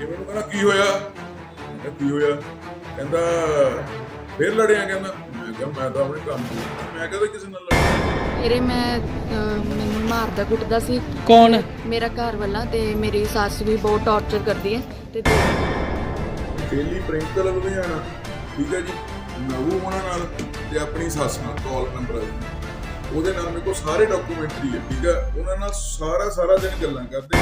ਇਹ ਮੈਨੂੰ ਕਹਿੰਦਾ ਕੀ ਹੋਇਆ? ਮੈਂ ਕੀ ਹੋਇਆ? ਕਹਿੰਦਾ ਫੇਰ ਲੜਿਆ ਕਹਿੰਦਾ। ਮੈਂ ਕਿਹਾ ਮੈਂ ਤਾਂ ਆਪਣੇ ਕੰਮ ਤੋਂ ਮੈਂ ਕਦੇ ਕਿਸੇ ਨਾਲ ਲੜਿਆ ਮੇਰੇ ਮੈਂ ਅਹ, ਮੈਨੂੰ ਮਾਰਦਾ ਕੁੱਟਦਾ ਸੀ। ਕੌਣ? ਮੇਰਾ ਘਰ ਵਾਲਾ ਤੇ ਮੇਰੀ ਸੱਸ ਵੀ ਬਹੁਤ ਟੌਰਚਰ ਕਰਦੀ ਹੈ। ਤੇ ਪਹਿਲੀ ਪ੍ਰਿੰਕਲ ਲੁਧਿਆਣਾ ਠੀਕ ਹੈ ਜੀ। ਨਵੂ ਉਹਨਾਂ ਨਾਲ ਤੇ ਆਪਣੀ ਸੱਸ ਨਾਲ ਕਾਲ ਨੰਬਰ ਆ ਜੀ ਉਹਦੇ ਨਾਲ ਮੇਰੇ ਕੋਲ ਸਾਰੇ ਡਾਕੂਮੈਂਟਰੀ ਹੈ ਠੀਕ ਹੈ। ਉਹਨਾਂ ਨਾਲ ਸਾਰਾ ਸਾਰਾ ਦਿਨ ਗੱਲਾਂ ਕਰਦੇ।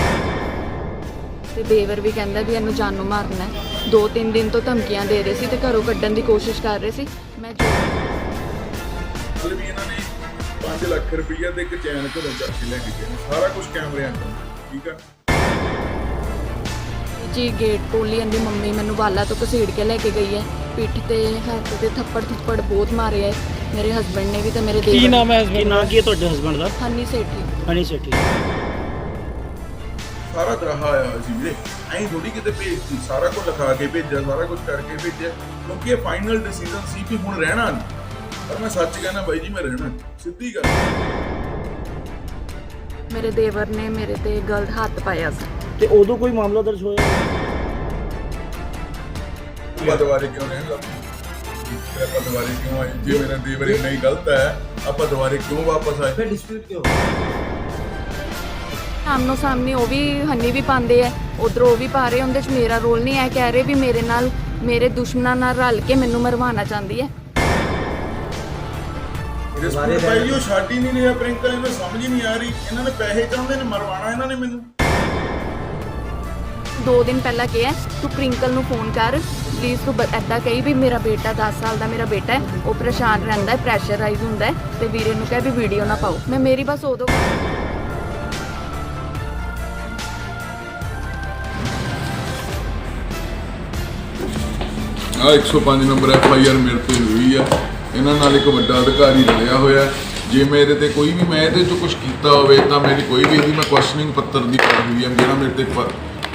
ਤੇ ਦੇਵਰ ਵੀ ਕਹਿੰਦਾ ਵੀ ਇਹਨੂੰ ਜਾਨੋਂ ਮਾਰਨਾ ਹੈ। ਦੋ ਤਿੰਨ ਦਿਨ ਤੋਂ ਧਮਕੀਆਂ ਦੇ ਰਹੇ ਸੀ ਤੇ ਘਰੋਂ ਕੱਢਣ ਦੀ ਕੋਸ਼ਿਸ਼ ਕਰ ਰਹੇ ਸੀ। ਮੈਂ ਜੋ ਵੀ ਇਹਨਾਂ ਨੇ 5 ਲੱਖ ਰੁਪਈਆ ਤੇ ਇੱਕ ਚੈਨ ਘਰੋਂ ਚੱਕ ਕੇ ਲੈ ਕੇ ਗਏ ਨੇ। ਸਾਰਾ ਕੁਝ ਕੈਮਰਿਆਂ 'ਚ ਆਉਂਦਾ, ਠੀਕ ਹੈ ਜੀ ਗੇਟ ਕੋਲੀ ਇਹਦੀ ਮੰਮੀ ਮੈਨੂੰ ਵਾਲਾ ਤੋਂ ਘਸੀੜ ਕੇ ਲੈ ਕੇ ਗਈ ਹੈ। ਪਿੱਠ ਤੇ ਹੱਥ ਤੇ ਥੱਪੜ ਥੱਪੜ ਬਹੁਤ ਮਾਰੇ ਹੈ। ਮੇਰੇ ਹਸਬੰਡ ਨੇ ਵੀ ਤੇ ਮੇਰੇ ਕੀ ਦੇਵਰ ਨਾਮ ਹੈ ਕੀ ਹਸਬੰਡ ਨਾਂ ਕੀ ਹੈ ਤੁਹਾਡੇ ਹਸਬੰਡ ਦਾ? ਹਨੀ ਸੇਠੀ। ਹਨੀ ਸੇਠੀ। ਸਾਰਾ ਦਰਹਾ ਆਇਆ ਹੋਇਆ ਸੀ ਵੀਰੇ। ਐਂ ਥੋੜੀ ਕਿਤੇ ਭੇਜਤੀ ਸਾਰਾ ਕੁਝ ਲਿਖਾ ਕੇ ਭੇਜਿਆ ਸਾਰਾ ਕੁਝ ਕਰਕੇ ਭੇਜਿਆ। ਕਿਉਂਕਿ ਇਹ ਫਾਈਨਲ ਡਿਸੀਜਨ ਸੀ ਕਿ ਹੁਣ ਰਹਿਣਾ ਨਹੀਂ ਪਰ ਮੈਂ ਸੱਚ ਕਹਿੰਦਾ ਬਾਈ ਜੀ ਮੈਂ ਰਹਿਣਾ। ਸਿੱਧੀ ਗੱਲ। ਮੇਰੇ ਦੇਵਰ ਨੇ ਮੇਰੇ ਤੇ ਗਲਤ ਹੱਥ ਪਾਇਆ ਸੀ। ਤੇ ਉਦੋਂ ਕੋਈ ਮਾਮਲਾ ਦਰਜ ਹੋਇਆ? ਆਪਾਂ ਦੁਬਾਰੇ ਕਿਉਂ ਰਹਿਣ ਲੱਗ ਪਏ? ਆਪਾਂ ਦੁਬਾਰੇ ਕਿਉਂ ਆਏ? ਜੇ ਮੇਰਾ ਦੇਵਰ ਇੰਨਾ ਹੀ ਗਲਤ ਹੈ ਆਪਾਂ ਦੁਬਾਰੇ ਕਿਉਂ ਵਾਪਸ ਆਏ? ਫਿਰ ਡਿਸਪਿਊਟ ਕਿਉਂ ਆਮਨੋ ਸਾਹਮਣੇ ਉਹ ਵੀ ਹੰਨੀ ਵੀ ਪਾਉਂਦੇ ਐ ਉਧਰ ਉਹ ਵੀ ਪਾ ਰਹੇ ਉਹਦੇ ਚ ਮੇਰਾ ਰੋਲ ਨਹੀਂ ਹੈ ਕਹਿ ਰਹੇ ਵੀ ਮੇਰੇ ਨਾਲ ਮੇਰੇ ਦੁਸ਼ਮਣਾਂ ਨਾਲ ਰਲ ਕੇ ਮੈਨੂੰ ਮਰਵਾਉਣਾ ਚਾਹੁੰਦੀ ਹੈ। ਰਿਸਪੂਟ ਭਾਈ ਉਹ ਛੱਡ ਹੀ ਨਹੀਂ ਰਿਹਾ ਪ੍ਰਿੰਕਲ ਇਹਨੂੰ ਸਮਝ ਹੀ ਨਹੀਂ ਆ ਰਹੀ। ਇਹਨਾਂ ਨੇ ਪੈਸੇ ਚਾਹੁੰਦੇ ਨੇ ਮਰਵਾਣਾ ਇਹਨਾਂ ਨੇ ਮੈਨੂੰ। ਦੋ ਦਿਨ ਪਹਿਲਾਂ ਕਿਹਾ ਤੂੰ ਪ੍ਰਿੰਕਲ ਨੂੰ ਫੋਨ ਕਰ ਪਲੀਜ਼ ਤੂੰ ਏਦਾਂ ਕਹੀ ਵੀ ਮੇਰਾ ਬੇਟਾ 10 ਸਾਲ ਦਾ ਮੇਰਾ ਬੇਟਾ ਹੈ ਉਹ ਪਰੇਸ਼ਾਨ ਰਹਿੰਦਾ ਹੈ ਪ੍ਰੈਸ਼ਰਾਈਜ਼ ਹੁੰਦਾ ਹੈ ਤੇ ਵੀਰੇ ਨੂੰ ਕਹਿ ਵੀ ਵੀਡੀਓ ਨਾ ਪਾਓ। ਮੈਂ ਮੇਰੀ ਬਸ ਉਦੋਂ ਆ 105 ਨੰਬਰ ਐਫ ਆਈ ਆਰ ਮੇਰੇ ਤੇ ਹੋਈ ਆ। ਇਹਨਾਂ ਨਾਲ ਇੱਕ ਵੱਡਾ ਅਧਿਕਾਰੀ ਰਲਿਆ ਹੋਇਆ ਹੈ। ਜੇ ਮੇਰੇ ਤੇ ਕੋਈ ਵੀ ਮੈਂ ਇਹਦੇ ਚੋਂ ਕੁਝ ਕੀਤਾ ਹੋਵੇ ਤਾਂ ਮੇਰੀ ਕੋਈ ਵੀ ਇਹਦੀ ਮੈਂ ਕੁਐਸਚਨਿੰਗ ਪੱਤਰ ਦੀ ਕਰ ਹੋਈ ਹੈ ਜਿਹੜਾ ਮੇਰੇ ਤੇ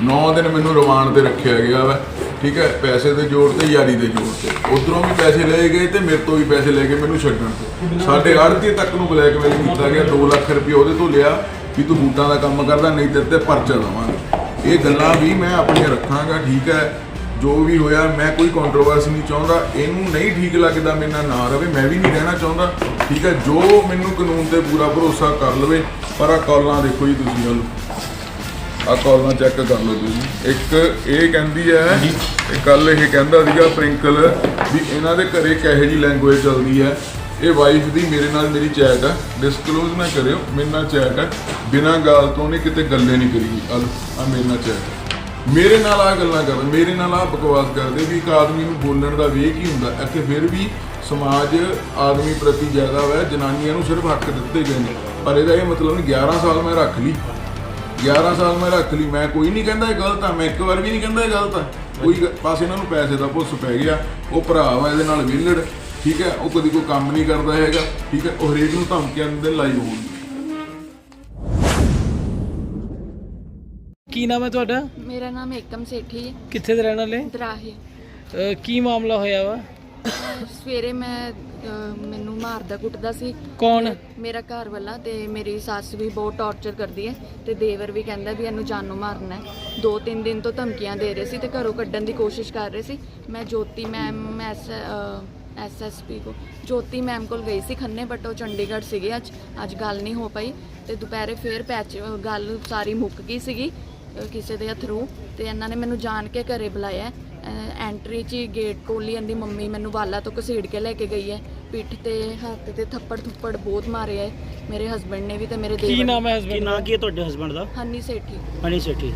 9 ਦਿਨ ਮੈਨੂੰ ਰਿਮਾਂਡ ਤੇ ਰੱਖਿਆ ਗਿਆ ਵਾ। ਠੀਕ ਹੈ, ਪੈਸੇ ਦੇ ਜੋੜ ਤੇ ਯਾਰੀ ਦੇ ਜੋੜ ਤੇ। ਉਧਰੋਂ ਵੀ ਪੈਸੇ ਲਏ ਗਏ ਤੇ ਮੇਰੇ ਤੋਂ ਵੀ ਪੈਸੇ ਲੈ ਕੇ ਮੈਨੂੰ ਛੱਡਣ ਤੇ। ਸਾਡੇ ਆੜਤੀ ਤੱਕ ਨੂੰ ਬਲੈਕਮੇਲ ਕੀਤਾ ਗਿਆ 2 ਲੱਖ ਰੁਪਏ ਉਹਦੇ ਤੋਂ ਲਿਆ ਵੀ ਤੂੰ ਬੂਟਾਂ ਦਾ ਕੰਮ ਕਰਦਾ, ਨਹੀਂ ਤੇਰੇ ਤੇ ਪਰਚਾ ਦਵਾਂਗਾ ਇਹ ਗੱਲਾਂ ਵੀ ਮੈਂ ਆਪਣੀਆਂ ਰੱਖਾਂਗਾ, ਠੀਕ ਹੈ। ਜੋ ਵੀ ਹੋਇਆ ਮੈਂ ਕੋਈ ਕੰਟਰੋਵਰਸੀ ਨਹੀਂ ਚਾਹੁੰਦਾ। ਇਹਨੂੰ ਨਹੀਂ ਠੀਕ ਲੱਗਦਾ ਮੇਰੇ ਨਾਲ ਨਾ ਰਵੇ ਮੈਂ ਵੀ ਨਹੀਂ ਰਹਿਣਾ ਚਾਹੁੰਦਾ। ਠੀਕ ਹੈ ਜੋ ਮੈਨੂੰ ਕਾਨੂੰਨ ਤੇ ਪੂਰਾ ਭਰੋਸਾ ਕਰ ਲਵੇ ਪਰ ਆ ਕਾਲਾਂ ਦੇਖੋ ਜੀ ਤੁਸੀਂ ਹਲ ਆ ਕਾਲਾਂ ਚੈੱਕ ਕਰ ਲਓ ਤੁਸੀਂ। ਇੱਕ ਇਹ ਕਹਿੰਦੀ ਹੈ ਕੱਲ ਇਹ ਕਹਿੰਦਾ ਸੀਗਾ ਪ੍ਰਿੰਕਲ ਵੀ ਇਹਨਾਂ ਦੇ ਘਰੇ ਕਿਹੋ ਜੀ ਲੈਂਗੁਏਜ ਚੱਲਦੀ ਹੈ। ਇਹ ਵਾਈਫ ਦੀ ਮੇਰੇ ਨਾਲ ਮੇਰੀ ਚੈਟ ਹੈ। ਡਿਸਕਲੋਜ਼ ਨਾ ਕਰਿਓ ਮੇਰੇ ਨਾਲ ਚੈਟ ਹੈ। ਬਿਨਾਂ ਗੱਲ ਤੋਂ ਨੇ ਕਿਤੇ ਗੱਲੇ ਨਹੀਂ ਕਰੀ ਆ ਮੇਰੇ ਨਾਲ ਚੈਟ ਹੈ। ਮੇਰੇ ਨਾਲ ਆ ਗੱਲਾਂ ਕਰ ਮੇਰੇ ਨਾਲ ਆ ਬਕਵਾਸ ਕਰਦੇ ਵੀ ਇੱਕ ਆਦਮੀ ਨੂੰ ਬੋਲਣ ਦਾ ਵੇਗ ਹੀ ਹੁੰਦਾ? ਇੱਥੇ ਫਿਰ ਵੀ ਸਮਾਜ ਆਦਮੀ ਪ੍ਰਤੀ ਜ਼ਿਆਦਾ ਹੈ ਜਨਾਨੀਆਂ ਨੂੰ ਸਿਰਫ ਹੱਕ ਦਿੱਤੇ ਗਏ ਨੇ। ਪਰ ਇਹਦਾ ਇਹ ਮਤਲਬ ਨਹੀਂ 11 ਸਾਲ ਮੈਂ ਰੱਖ ਲਈ। 11 ਸਾਲ ਮੈਂ ਰੱਖ ਲਈ। ਮੈਂ ਕੋਈ ਨਹੀਂ ਕਹਿੰਦਾ ਇਹ ਗਲਤ ਆ, ਮੈਂ ਇੱਕ ਵਾਰ ਵੀ ਨਹੀਂ ਕਹਿੰਦਾ ਇਹ ਗਲਤ ਆ। ਕੋਈ ਗ- ਬਸ ਇਹਨਾਂ ਨੂੰ ਪੈਸੇ ਦਾ ਭੁੱਸ ਪੈ ਗਿਆ। ਉਹ ਭਰਾ ਵਾ, ਇਹਦੇ ਨਾਲ ਵਿਹਲੜ। ਠੀਕ ਹੈ? ਉਹ ਕਦੀ ਕੋਈ ਕੰਮ ਨਹੀਂ ਕਰਦਾ ਹੈਗਾ। ਠੀਕ ਹੈ? ਉਹ ਹਰੇਕ ਨੂੰ ਧਮਕੀਆਂ ਦਿੰਦੇ ਲਾਈਵ ਹੋਣ। ਕੀ ਨਾਮ ਹੈ ਤੁਹਾਡਾ? ਮੇਰਾ ਨਾਮ ਏਕਮ ਸੇਠੀ ਹੈ। ਕਿੱਥੇ ਦੇ ਰਹਿਣ ਵਾਲੇ? ਦਰਾਹੇ। ਅਹ ਕੀ ਮਾਮਲਾ ਹੋਇਆ ਵਾ? ਸਵੇਰੇ ਮੈਂ ਅਹ, ਮੈਨੂੰ ਮਾਰਦਾ ਕੁੱਟਦਾ ਸੀ। ਕੌਣ? ਮੇਰਾ ਘਰ ਵਾਲਾ ਤੇ ਮੇਰੀ ਸੱਸ ਵੀ ਬਹੁਤ ਟੌਰਚਰ ਕਰਦੀ ਹੈ ਤੇ ਦੇਵਰ ਵੀ ਕਹਿੰਦਾ ਵੀ ਇਹਨੂੰ ਜਾਨੋਂ ਮਾਰਨਾ ਹੈ। ਦੋ ਤਿੰਨ ਦਿਨ ਤੋਂ ਧਮਕੀਆਂ ਦੇ ਰਹੇ ਸੀ ਤੇ ਘਰੋਂ ਕੱਢਣ ਦੀ ਕੋਸ਼ਿਸ਼ ਕਰ ਰਹੇ ਸੀ। ਮੈਂ ਜੋਤੀ ਮੈਮ ਐਸ ਐਸਐਸਪੀ ਕੋ ਜੋਤੀ ਮੈਮ ਕੋਲ ਗਈ ਸੀ ਖੰਨੇ ਬਟ ਉਹ ਚੰਡੀਗੜ੍ਹ ਸੀਗੇ ਅੱਜ। ਅੱਜ ਗੱਲ ਨਹੀਂ ਹੋ ਪਈ ਤੇ ਦੁਪਹਿਰੇ ਫੇਰ ਪੈਚ ਗੱਲ ਸਾਰੀ ਮੁੱਕ ਗਈ ਸੀਗੀ। ਕਿਸੇ ਦੇ ਥਰੂ ਤੇ ਇਹਨਾਂ ਨੇ ਮੈਨੂੰ ਜਾਣ ਕੇ ਘਰੇ ਬੁਲਾਇਆ। ਐਂਟਰੀ 'ਚ ਗੇਟ ਕੋਲ ਹੀ ਇਹਦੀ ਮੰਮੀ ਮੈਨੂੰ ਵਾਲਾ ਤੋਂ ਘਸੀੜ ਕੇ ਲੈ ਕੇ ਗਈ ਹੈ। ਪਿੱਠ ਤੇ ਹੱਥ ਤੇ ਥੱਪੜ ਥੁੱਪੜ ਬਹੁਤ ਮਾਰੇ ਹੈ। ਮੇਰੇ ਹਸਬੰਡ ਨੇ ਵੀ ਤੇ ਮੇਰੇ ਕੀ ਦੇਵਰ ਨਾਮ ਹੈ ਕੀ ਹਸਬੰਡ ਨਾਂ ਕੀ ਹੈ ਤੁਹਾਡੇ ਹਸਬੰਡ ਦਾ? ਹਨੀ ਸੇਠੀ। ਹਨੀ ਸੇਠੀ।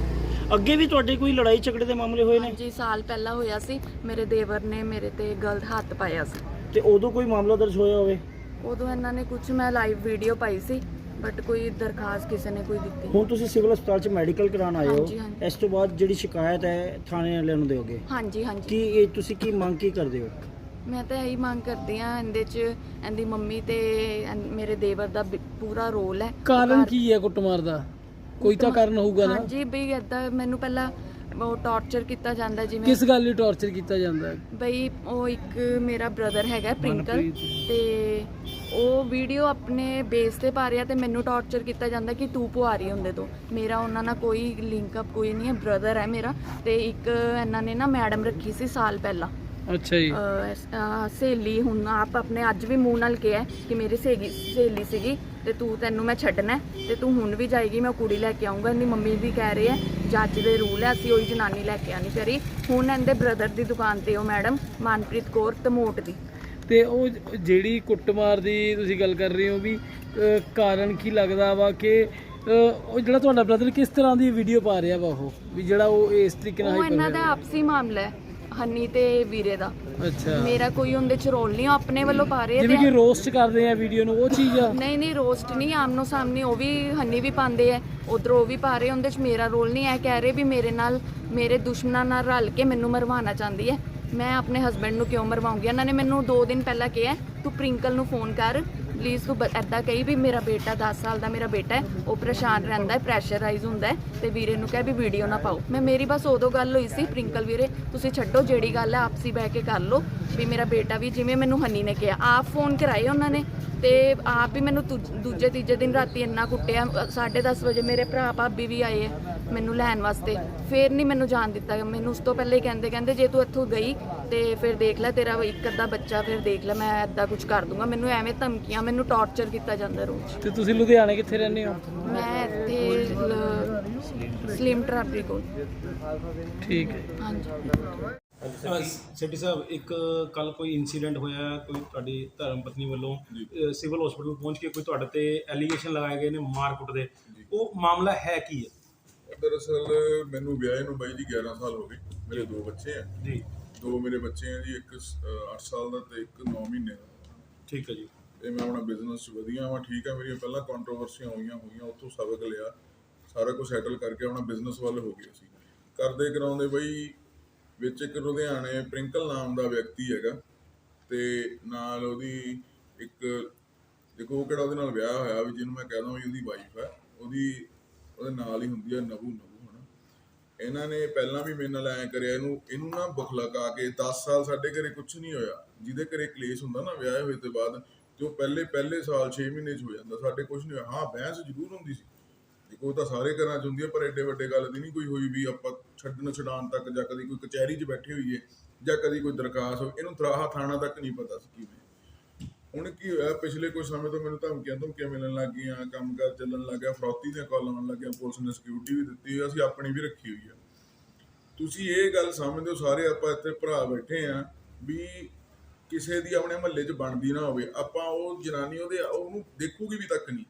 ਅੱਗੇ ਵੀ ਤੁਹਾਡੇ ਕੋਈ ਲੜਾਈ ਝਗੜੇ ਦੇ ਮਾਮਲੇ ਹੋਏ ਨੇ? ਹਾਂਜੀ ਸਾਲ ਪਹਿਲਾਂ ਹੋਇਆ ਸੀ। ਮੇਰੇ ਦੇਵਰ ਨੇ ਮੇਰੇ ਤੇ ਗਲਤ ਹੱਥ ਪਾਇਆ ਸੀ। ਤੇ ਉਦੋਂ ਕੋਈ ਮਾਮਲਾ ਦਰਜ ਹੋਇਆ ਹੋਵੇ? ਉਦੋਂ ਇਹਨਾਂ ਨੇ ਕੁਝ ਮੈਂ ਲਾਈਵ ਵੀਡੀਓ ਪਾਈ ਸੀ। ਬਟ ਕੋਈ ਦਰਖਾਸਤ ਕਿਸੇ ਨੇ ਕੋਈ ਦਿੱਤੀ। ਹੁਣ ਤੁਸੀਂ ਸਿਵਲ ਹਸਪਤਾਲ 'ਚ ਮੈਡੀਕਲ ਕਰਾਉਣ ਆਏ ਹੋ। ਹਾਂਜੀ, ਹਾਂਜੀ। ਇਸ ਤੋਂ ਬਾਅਦ ਜਿਹੜੀ ਸ਼ਿਕਾਇਤ ਹੈ ਥਾਣੇ ਵਾਲਿਆਂ ਨੂੰ ਦਿਓਗੇ? ਹਾਂਜੀ ਹਾਂਜੀ। ਕੀ ਇਹ ਤੁਸੀਂ ਕੀ ਮੰਗ ਕੀ ਕਰਦੇ ਹੋ? ਮੈਂ ਤਾਂ ਇਹੀ ਮੰਗ ਕਰਦੀ ਆ ਇਹਦੇ 'ਚ ਇਹਦੀ ਮੰਮੀ ਤੇ ਮੇਰੇ ਦੇਵਰ ਦਾ ਪੂਰਾ ਰੋਲ ਹੈ। ਕਾਰਨ ਘਰ- ਕੀ ਹੈ ਕੁੱਟਮਾਰ ਦਾ? ਕੋਈ ਤਾਂ ਕਾਰਨ ਹੋਊਗਾ ਨਾ। ਹਾਂਜੀ ਵੀ ਏਦਾਂ ਮੈਨੂੰ ਪਹਿਲਾਂ ਉਹ ਟੌਰਚਰ ਕੀਤਾ ਜਾਂਦਾ ਜਿਵੇਂ ਕਿਸ ਗੱਲ ਲਈ ਟੌਰਚਰ ਕੀਤਾ ਜਾਂਦਾ? ਹੈ ਬਈ ਉਹ ਇੱਕ ਮੇਰਾ ਬ੍ਰਦਰ ਹੈਗਾ ਪ੍ਰਿੰਕਲ ਮਨਪ੍ਰੀਤ। ਤੇ ਉਹ ਵੀਡੀਓ ਆਪਣੇ ਬੇਸ ਤੇ ਪਾ ਰਿਹਾ ਤੇ ਮੈਨੂੰ ਟੌਰਚਰ ਕੀਤਾ ਜਾਂਦਾ ਕਿ ਤੂੰ ਪੁਆਰੀ ਹੁੰਦੇ ਤੋਂ। ਮੇਰਾ ਉਹਨਾਂ ਨਾਲ ਕੋਈ ਲਿੰਕ ਅਪ ਕੋਈ ਨਹੀਂ ਹੈ ਬ੍ਰਦਰ ਹੈ ਮੇਰਾ ਤੇ ਇੱਕ ਇਹਨਾਂ ਨੇ ਨਾ ਮੈਡਮ ਰੱਖੀ ਸੀ ਸਾਲ ਪਹਿਲਾਂ। ਅੱਛਾ ਜੀ। ਸਹੇਲੀ ਹੁਣ ਆਪ ਆਪਣੇ ਅੱਜ ਵੀ ਮੂੰਹ ਨਾਲ ਕਿਹਾ ਕਿ ਮੇਰੀ ਸਹੇਲੀ ਸਹੇਲੀ ਸੀਗੀ ਤੇ ਤੂੰ ਤੈਨੂੰ ਮੈਂ ਛੱਡਣਾ ਤੇ ਤੂੰ ਹੁਣ ਵੀ ਜਾਏਗੀ ਮੈਂ ਕੁੜੀ ਲੈ ਕੇ ਆਉਂਗਾ ਇਹਦੀ ਮੰਮੀ ਵੀ ਕਹਿ ਰਹੀ ਹੈ ਜੱਜ ਦੇ ਰੂਲ ਹੈ ਅਸੀਂ ਉਹੀ ਜਨਾਨੀ ਲੈ ਕੇ ਆਣੀ ਕਰੀ ਹੁਣ ਇਹਦੇ ਬ੍ਰਦਰ ਦੀ ਦੁਕਾਨ ਤੇ ਉਹ ਮੈਡਮ ਮਨਪ੍ਰੀਤ ਕੌਰ ਤਮੋਟ ਦੀ। ਤੇ ਉਹ ਜਿਹੜੀ ਕੁੱਟਮਾਰ ਦੀ ਤੁਸੀਂ ਗੱਲ ਕਰ ਰਹੇ ਹੋ ਵੀ ਕਾਰਨ ਕੀ ਲੱਗਦਾ ਵਾ ਕਿ ਉਹ ਜਿਹੜਾ ਤੁਹਾਡਾ ਬ੍ਰਦਰ ਕਿਸ ਤਰ੍ਹਾਂ ਦੀ ਵੀਡੀਓ ਪਾ ਰਿਹਾ ਵਾ ਉਹ? ਵੀ ਜਿਹੜਾ ਉਹ ਇਸ ਤਰੀਕੇ ਨਾਲ ਉਹ ਇਹਨਾਂ ਦਾ ਆਪਸੀ ਮਾਮਲਾ ਹੈ ਹੰਨੀ ਤੇ ਵੀਰੇ ਦਾ। ਅੱਛਾ। ਮੇਰਾ ਕੋਈ ਉਹਦੇ ਚ ਰੋਲ ਨਹੀਂ ਉਹ ਆਪਣੇ ਵੱਲੋਂ ਪਾ ਰਹੇ ਜਿਵੇਂ ਕਿ ਰੋਸਟ ਕਰਦੇ ਆ ਵੀਡੀਓ ਨੂੰ ਉਹ ਚੀਜ਼ ਆ? ਨਹੀਂ ਨਹੀਂ ਰੋਸਟ ਨਹੀਂ ਆਮਨੋ ਸਾਹਮਣੇ ਉਹ ਵੀ ਹੰਨੀ ਵੀ ਪਾਉਂਦੇ ਐ ਉਧਰ ਉਹ ਵੀ ਪਾ ਰਹੇ ਉਹਦੇ ਚ ਮੇਰਾ ਰੋਲ ਨਹੀਂ ਹੈ ਕਹਿ ਰਹੇ ਵੀ ਮੇਰੇ ਨਾਲ ਮੇਰੇ ਦੁਸ਼ਮਣਾਂ ਨਾਲ ਰਲ ਕੇ ਮੈਨੂੰ ਮਰਵਾਉਣਾ ਚਾਹੁੰਦੀ ਹੈ। ਮੈਂ ਆਪਣੇ ਹਸਬੰਡ ਨੂੰ ਕਿਉਂ ਮਰਵਾਉਂਗੀ? ਉਹਨਾਂ ਨੇ ਮੈਨੂੰ 2 ਦਿਨ ਪਹਿਲਾਂ ਕਿਹਾ, ਤੂੰ ਪ੍ਰਿੰਕਲ ਨੂੰ ਫੋਨ ਕਰ। ਪਲੀਜ਼ ਤੂੰ ਬ- ਏਦਾਂ ਕਹੀ ਵੀ ਮੇਰਾ ਬੇਟਾ 10 ਸਾਲ ਦਾ ਮੇਰਾ ਬੇਟਾ ਹੈ। ਉਹ ਪਰੇਸ਼ਾਨ ਰਹਿੰਦਾ ਹੈ ਪ੍ਰੈਸ਼ਰਾਈਜ਼ ਹੁੰਦਾ ਹੈ ਤੇ ਵੀਰੇ ਨੂੰ ਕਹਿ ਵੀ ਵੀਡੀਓ ਨਾ ਪਾਓ। ਮੈਂ ਮੇਰੀ ਬਸ ਉਦੋਂ ਗੱਲ ਹੋਈ ਸੀ, ਪ੍ਰਿੰਕਲ ਵੀਰੇ, ਤੁਸੀਂ ਛੱਡੋ, ਜਿਹੜੀ ਗੱਲ ਹੈ ਆਪਸੀ ਬਹਿ ਕੇ ਕਰ ਲਓ। ਵੀ ਮੇਰਾ ਬੇਟਾ ਵੀ ਜਿਵੇਂ ਮੈਨੂੰ ਹਨੀ ਨੇ ਕਿਹਾ। ਆਪ ਫੋਨ ਕਰਾਏ ਉਹਨਾਂ ਨੇ ਤੇ ਆਪ ਵੀ ਮੈਨੂੰ ਦੂਜੇ ਤੀਜੇ ਦਿਨ ਰਾਤੀ ਇੰਨਾ ਕੁੱਟਿਆ। 10:30 ਵਜੇ ਮੇਰੇ ਭਰਾ ਭਾਬੀ ਵੀ ਆਏ ਹੈ ਮੈਨੂੰ ਲੈਣ ਵਾਸਤੇ। ਫੇਰ ਨਹੀਂ ਮੈਨੂੰ ਜਾਣ ਦਿੱਤਾ ਮੈਨੂੰ ਉਸ ਤੋਂ ਪਹਿਲੇ ਹੀ ਕਹਿੰਦੇ ਕਹਿੰਦੇ ਜੇ ਤੂੰ ਇੱਥੋਂ ਗਈ ਤੇ ਫਿਰ ਦੇਖ ਲੈ ਤੇਰਾ ਇੱਕ ਅੱਧਾ ਬੱਚਾ ਫਿਰ ਦੇਖ ਲੈ ਮੈਂ ਐਦਾਂ ਕੁਝ ਕਰ ਦੂੰਗਾ। ਮੈਨੂੰ ਐਵੇਂ ਧਮਕੀਆਂ ਮੈਨੂੰ ਟੌਰਚਰ ਕੀਤਾ ਜਾਂਦਾ ਰੋਜ਼। ਤੇ ਤੁਸੀਂ ਲੁਧਿਆਣੇ ਕਿੱਥੇ ਰਹਿੰਦੇ ਹੋ? ਮੈਂ ਇੱਥੇ ਸਲਿਮ ਟਰਾਪਰੀ ਕੋਲ। ਠੀਕ ਹੈ। ਹਾਂਜੀ। ਸੈਟੀ ਸਾਹਿਬ ਇੱਕ ਕੱਲ ਕੋਈ ਇਨਸੀਡੈਂਟ ਹੋਇਆ ਕੋਈ ਤੁਹਾਡੀ ਧਰਮ ਪਤਨੀ ਵੱਲੋਂ ਸਿਵਲ ਹਸਪੀਟਲ ਪਹੁੰਚ ਕੇ ਕੋਈ ਤੁਹਾਡੇ ਤੇ ਐਲੀਗੇਸ਼ਨ ਲਗਾਏ ਗਏ ਨੇ ਮਾਰਕੁੱਟ ਦੇ ਉਹ ਮਾਮਲਾ ਹੈ ਕੀ ਹੈ? ਦਰਅਸਲ ਮੈਨੂੰ ਵਿਆਹੇ ਨੂੰ ਬਾਈ ਜੀ 11 ਸਾਲ ਹੋ ਗਏ। ਮੇਰੇ ਦੋ ਬੱਚੇ ਆ। ਜੀ। ਦੋ ਮੇਰੇ ਬੱਚੇ ਆ ਜੀ ਇੱਕ 8 ਸਾਲ ਦਾ ਤੇ ਇੱਕ 9 ਮਹੀਨੇ ਦਾ। ਠੀਕ ਹੈ ਜੀ। ਤੇ ਮੈਂ ਆਪਣਾ ਬਿਜ਼ਨਸ ਵਧੀਆ ਵਾਂ ਠੀਕ ਆ ਮੇਰੀਆਂ ਪਹਿਲਾਂ ਕੰਟਰੋਵਰਸੀਆਂ ਹੋਈਆਂ ਹੋਈਆਂ ਉੱਥੋਂ ਸਬਕ ਲਿਆ। ਸਾਰਾ ਕੁਝ ਸੈਟਲ ਕਰਕੇ ਆਪਣਾ ਬਿਜ਼ਨਸ ਵੱਲ ਹੋ ਗਿਆ ਸੀ ਕਰਦੇ ਕਰਾਉਂਦੇ ਬਈ ਵਿੱਚ ਇੱਕ ਲੁਧਿਆਣੇ ਪ੍ਰਿੰਕਲ ਨਾਮ ਦਾ ਵਿਅਕਤੀ ਹੈਗਾ ਤੇ ਨਾਲ ਉਹਦੀ ਇੱਕ ਦੇਖੋ ਉਹ ਕਿਹੜਾ ਉਹਦੇ ਨਾਲ ਵਿਆਹ ਹੋਇਆ ਵੀ ਜਿਹਨੂੰ ਮੈਂ ਕਹਦਾ ਵੀ ਉਹਦੀ ਵਾਈਫ ਹੈ ਉਹਦੀ ਉਹਦੇ ਨਾਲ ਹੀ ਹੁੰਦੀ ਹੈ ਨਬੂ ਨਬੂ ਹਨਾ। ਇਹਨਾਂ ਨੇ ਪਹਿਲਾਂ ਵੀ ਮੇਰੇ ਨਾਲ ਐ ਕਰਿਆ, ਇਹਨੂੰ ਇਹਨੂੰ ਨਾ ਬਖਲਕਾ ਕੇ 10 ਸਾਲ ਸਾਡੇ ਘਰੇ ਕੁਝ ਨਹੀਂ ਹੋਇਆ। ਜਿਹਦੇ ਘਰੇ ਕਲੇਸ਼ ਹੁੰਦਾ ਨਾ ਵਿਆਹ ਹੋਏ ਤੋਂ ਬਾਅਦ, ਤੇ ਉਹ ਪਹਿਲੇ ਪਹਿਲੇ ਸਾਲ 6 ਮਹੀਨੇ ਚ ਹੋ ਜਾਂਦਾ, ਸਾਡੇ ਕੁਝ ਨਹੀਂ ਹੋਇਆ। ਹਾਂ, ਬਹਿਸ ਜ਼ਰੂਰ ਹੁੰਦੀ ਸੀ। ਦੇਖੋ, ਉਹ ਤਾਂ ਸਾਰੇ ਘਰਾਂ ਚ ਹੁੰਦੀ ਹੈ ਪਰ ਐਡੇ ਵੱਡੇ ਗੱਲ ਦੀ ਨਹੀਂ ਕੋਈ ਹੋਈ ਵੀ ਆਪਾਂ ਛੱਡਣ ਛਡਾਉਣ ਤੱਕ ਜਾਂ ਕਦੀ ਕੋਈ ਕਚਹਿਰੀ 'ਚ ਬੈਠੇ ਹੋਈਏ ਜਾਂ ਕਦੀ ਕੋਈ ਦਰਖਾਸਤ ਹੋਵੇ ਇਹਨੂੰ ਤਰਾਹਾ ਥਾਣਾ ਤੱਕ ਨਹੀਂ ਪਤਾ ਸੀ ਕਿਵੇਂ। ਹੁਣ ਕੀ ਹੋਇਆ? ਪਿਛਲੇ ਕੁਝ ਸਮੇਂ ਤੋਂ ਮੈਨੂੰ ਧਮਕੀਆਂ ਧਮਕੀਆਂ ਮਿਲਣ ਲੱਗ ਗਈਆਂ ਕੰਮਕਾਰ ਚੱਲਣ ਲੱਗ ਗਿਆ, ਫਰੌਤੀ ਦੀਆਂ ਕਾਲਾਂ ਆਉਣ ਲੱਗੀਆਂ, ਪੁਲਿਸ ਨੇ ਸਿਕਿਉਰਿਟੀ ਵੀ ਦਿੱਤੀ ਹੋਈ ਅਸੀਂ ਆਪਣੀ ਵੀ ਰੱਖੀ ਹੋਈ ਆ। ਤੁਸੀਂ ਇਹ ਗੱਲ ਸਮਝਦੇ ਹੋ ਸਾਰੇ, ਆਪਾਂ ਇੱਥੇ ਭਰਾ ਬੈਠੇ ਆ ਵੀ ਕਿਸੇ ਦੀ ਆਪਣੇ ਮਹੱਲੇ 'ਚ ਬਣਦੀ ਨਾ ਹੋਵੇ, ਆਪਾਂ ਉਹ ਜਨਾਨੀ ਉਹਦੇ, ਉਹਨੂੰ ਦੇਖੂਗੀ ਵੀ ਤੱਕ ਨਹੀਂ।